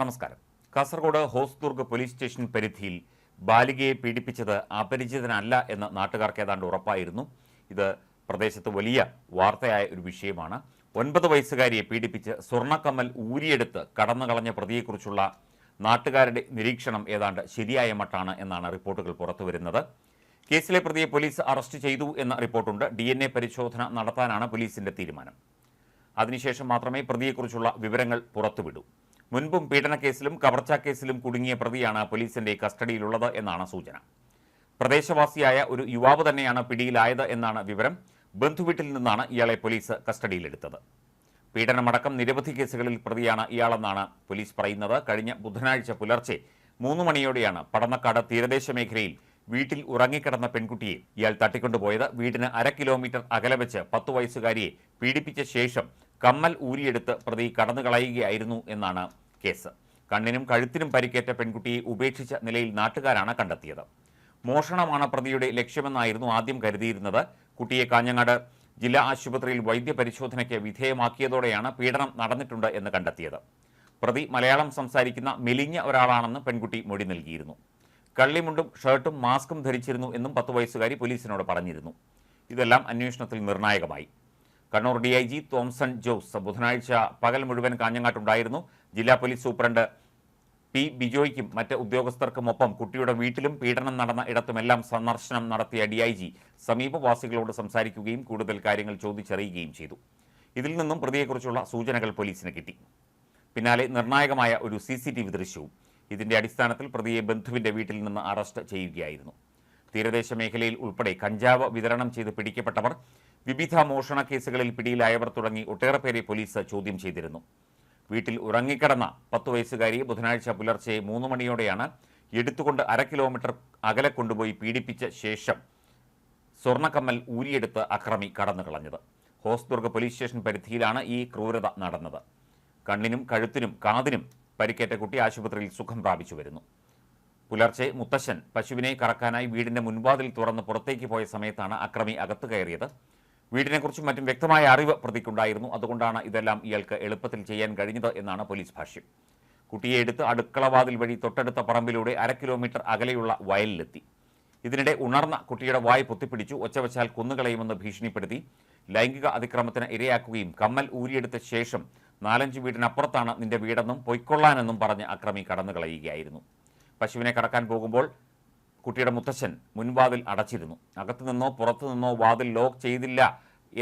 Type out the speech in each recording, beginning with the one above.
നമസ്കാരം. Kasaragod Hosdurg police station പരിധിയിൽ ബാലികയെ പീഡിപ്പിച്ചത് അപരിചിതനല്ല എന്ന് നാട്ടുകാർക്ക് ഏതാണ്ട് ഉറപ്പായിരുന്നു. ഇത് പ്രദേശത്ത് വലിയ വാർത്തയായ ഒരു വിഷയമാണ്. ഒൻപത് വയസ്സുകാരിയെ പീഡിപ്പിച്ച് സ്വർണക്കമ്മൽ ഊരിയെടുത്ത് കടന്നു കളഞ്ഞ പ്രതിയെക്കുറിച്ചുള്ള നാട്ടുകാരുടെ നിരീക്ഷണം ഏതാണ്ട് ശരിയായ മട്ടാണ് എന്നാണ് റിപ്പോർട്ടുകൾ പുറത്തുവരുന്നത്. കേസിലെ പ്രതിയെ പോലീസ് അറസ്റ്റ് ചെയ്തു എന്ന റിപ്പോർട്ടുണ്ട്. ഡി പരിശോധന നടത്താനാണ് പോലീസിന്റെ തീരുമാനം. അതിനുശേഷം മാത്രമേ പ്രതിയെക്കുറിച്ചുള്ള വിവരങ്ങൾ പുറത്തുവിടൂ. മുൻപും പീഡനക്കേസിലും കവർച്ചാ കേസിലും കുടുങ്ങിയ പ്രതിയാണ് പോലീസിന്റെ കസ്റ്റഡിയിലുള്ളത് എന്നാണ് സൂചന. പ്രദേശവാസിയായ ഒരു യുവാവ് തന്നെയാണ് പിടിയിലായത് എന്നാണ് വിവരം. ബന്ധുവീട്ടിൽ നിന്നാണ് ഇയാളെ പോലീസ് കസ്റ്റഡിയിലെടുത്തത്. പീഡനമടക്കം നിരവധി കേസുകളിൽ പ്രതിയാണ് ഇയാളെന്നാണ് പോലീസ് പറയുന്നത്. കഴിഞ്ഞ ബുധനാഴ്ച പുലർച്ചെ മൂന്ന് മണിയോടെയാണ് പടന്നക്കാട് തീരദേശ മേഖലയിൽ വീട്ടിൽ ഉറങ്ങിക്കിടന്ന പെൺകുട്ടിയെ ഇയാൾ തട്ടിക്കൊണ്ടുപോയത്. വീടിന് അര കിലോമീറ്റർ അകലെ വെച്ച് പത്തു വയസ്സുകാരിയെ പീഡിപ്പിച്ച ശേഷം കമ്മൽ ഊരിയെടുത്ത് പ്രതി കടന്നു കളയുകയായിരുന്നു എന്നാണ് കേസ്. കണ്ണിനും കഴുത്തിനും പരിക്കേറ്റ പെൺകുട്ടിയെ ഉപേക്ഷിച്ച നിലയിൽ നാട്ടുകാരാണ് കണ്ടെത്തിയത്. മോഷണമാണ് പ്രതിയുടെ ലക്ഷ്യമെന്നായിരുന്നു ആദ്യം കരുതിയിരുന്നത്. കുട്ടിയെ കാഞ്ഞങ്ങാട് ജില്ലാ ആശുപത്രിയിൽ വൈദ്യപരിശോധനയ്ക്ക് വിധേയമാക്കിയതോടെയാണ് പീഡനം നടന്നിട്ടുണ്ട് എന്ന് കണ്ടെത്തിയത്. പ്രതി മലയാളം സംസാരിക്കുന്ന മെലിഞ്ഞ ഒരാളാണെന്ന് പെൺകുട്ടി മൊഴി നൽകിയിരുന്നു. കള്ളിമുണ്ടും ഷർട്ടും മാസ്കും ധരിച്ചിരുന്നു എന്നും പത്ത് വയസ്സുകാരി പോലീസിനോട് പറഞ്ഞിരുന്നു. ഇതെല്ലാം അന്വേഷണത്തിൽ നിർണായകമായി. Kannur D I G Thomson Jose ബുധനാഴ്ച പകൽ മുഴുവൻ കാഞ്ഞങ്ങാട്ടുണ്ടായിരുന്നു. ജില്ലാ പോലീസ് സൂപ്രണ്ട് പി ബിജോയ്ക്കും മറ്റ് ഉദ്യോഗസ്ഥർക്കുമൊപ്പം കുട്ടിയുടെ വീട്ടിലും പീഡനം നടന്ന ഇടത്തുമെല്ലാം സന്ദർശനം നടത്തിയ ഡി ഐ ജി സമീപവാസികളോട് സംസാരിക്കുകയും കൂടുതൽ കാര്യങ്ങൾ ചോദിച്ചറിയുകയും ചെയ്തു. ഇതിൽ നിന്നും പ്രതിയെക്കുറിച്ചുള്ള സൂചനകൾ പോലീസിന് കിട്ടി. പിന്നാലെ നിർണായകമായ ഒരു സി സി ടി വി ദൃശ്യവും ഇതിന്റെ അടിസ്ഥാനത്തിൽ പ്രതിയെ ബന്ധുവിന്റെ വീട്ടിൽ നിന്ന് അറസ്റ്റ് ചെയ്യുകയായിരുന്നു. തീരദേശ മേഖലയിൽ ഉൾപ്പെടെ കഞ്ചാവ് വിതരണം ചെയ്ത് പിടിക്കപ്പെട്ടവർ വിവിധ മോഷണ കേസുകളിൽ പിടിയിലായവർ തുടങ്ങി ഒട്ടേറെ പേരെ പോലീസ് ചോദ്യം ചെയ്തിരുന്നു. വീട്ടിൽ ഉറങ്ങിക്കിടന്ന പത്ത് വയസ്സുകാരിയെ ബുധനാഴ്ച പുലർച്ചെ മൂന്ന് മണിയോടെയാണ് എടുത്തുകൊണ്ട് അര കിലോമീറ്റർ അകലെ കൊണ്ടുപോയി പീഡിപ്പിച്ച ശേഷം സ്വർണക്കമ്മൽ ഊരിയെടുത്ത് അക്രമി കടന്നു കളഞ്ഞത് ഹോസ്ദുർഗ് പോലീസ് സ്റ്റേഷൻ പരിധിയിലാണ് ഈ ക്രൂരത നടന്നത്. കണ്ണിനും കഴുത്തിനും കാതിനും പരിക്കേറ്റ കുട്ടി ആശുപത്രിയിൽ സുഖം പ്രാപിച്ചു വരുന്നു. പുലർച്ചെ മുത്തശ്ശൻ പശുവിനെ കറക്കാനായി വീടിന്റെ മുൻവാതിൽ തുറന്ന് പുറത്തേക്ക് പോയ സമയത്താണ് അക്രമി അകത്തു കയറിയത്. വീടിനെക്കുറിച്ചും മറ്റും വ്യക്തമായ അറിവ് പ്രതിക്കുണ്ടായിരുന്നു. അതുകൊണ്ടാണ് ഇതെല്ലാം ഇയാൾക്ക് എളുപ്പത്തിൽ ചെയ്യാൻ കഴിഞ്ഞത് എന്നാണ് പോലീസ് ഭാഷ്യം. കുട്ടിയെ എടുത്ത് അടുക്കളവാതിൽ വഴി തൊട്ടടുത്ത പറമ്പിലൂടെ അര കിലോമീറ്റർ അകലെയുള്ള വയലിലെത്തി. ഇതിനിടെ ഉണർന്ന കുട്ടിയുടെ വായ് പൊത്തിപ്പിടിച്ചു. ഒച്ചവച്ചാൽ കുന്നുകളയുമെന്ന് ഭീഷണിപ്പെടുത്തി ലൈംഗിക അതിക്രമത്തിന് ഇരയാക്കുകയും കമ്മൽ ഊരിയെടുത്ത ശേഷം നാലഞ്ച് വീടിനപ്പുറത്താണ് നിന്റെ വീടെന്നും പൊയ്ക്കൊള്ളാനെന്നും പറഞ്ഞ് അക്രമി കടന്നു കളയുകയായിരുന്നു പശുവിനെ കടക്കാൻ പോകുമ്പോൾ കുട്ടിയുടെ മുത്തച്ഛൻ മുൻവാതിൽ അടച്ചിരുന്നു. അകത്തു നിന്നോ പുറത്തു നിന്നോ വാതിൽ ലോക്ക് ചെയ്തില്ല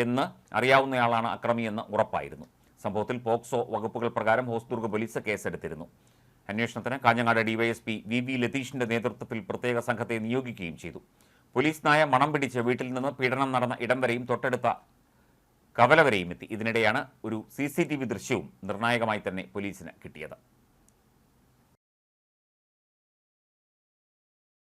എന്ന് അറിയാവുന്നയാളാണ് അക്രമിയെന്ന് ഉറപ്പായിരുന്നു. സംഭവത്തിൽ പോക്സോ വകുപ്പുകൾ പ്രകാരം ഹോസ്ദുർഗ് പോലീസ് കേസെടുത്തിരുന്നു. അന്വേഷണത്തിന് കാഞ്ഞങ്ങാട് ഡിവൈഎസ്പി വി വി ലതീഷിന്റെ നേതൃത്വത്തിൽ പ്രത്യേക സംഘത്തെ നിയോഗിക്കുകയും ചെയ്തു. പോലീസ് നായ മണം പിടിച്ച് വീട്ടിൽ നിന്ന് പീഡനം നടന്ന ഇടം വരെയും തൊട്ടടുത്ത കവല വരെയും എത്തി. ഇതിനിടെയാണ് ഒരു സി ദൃശ്യവും നിർണായകമായി തന്നെ പോലീസിന് കിട്ടിയത്.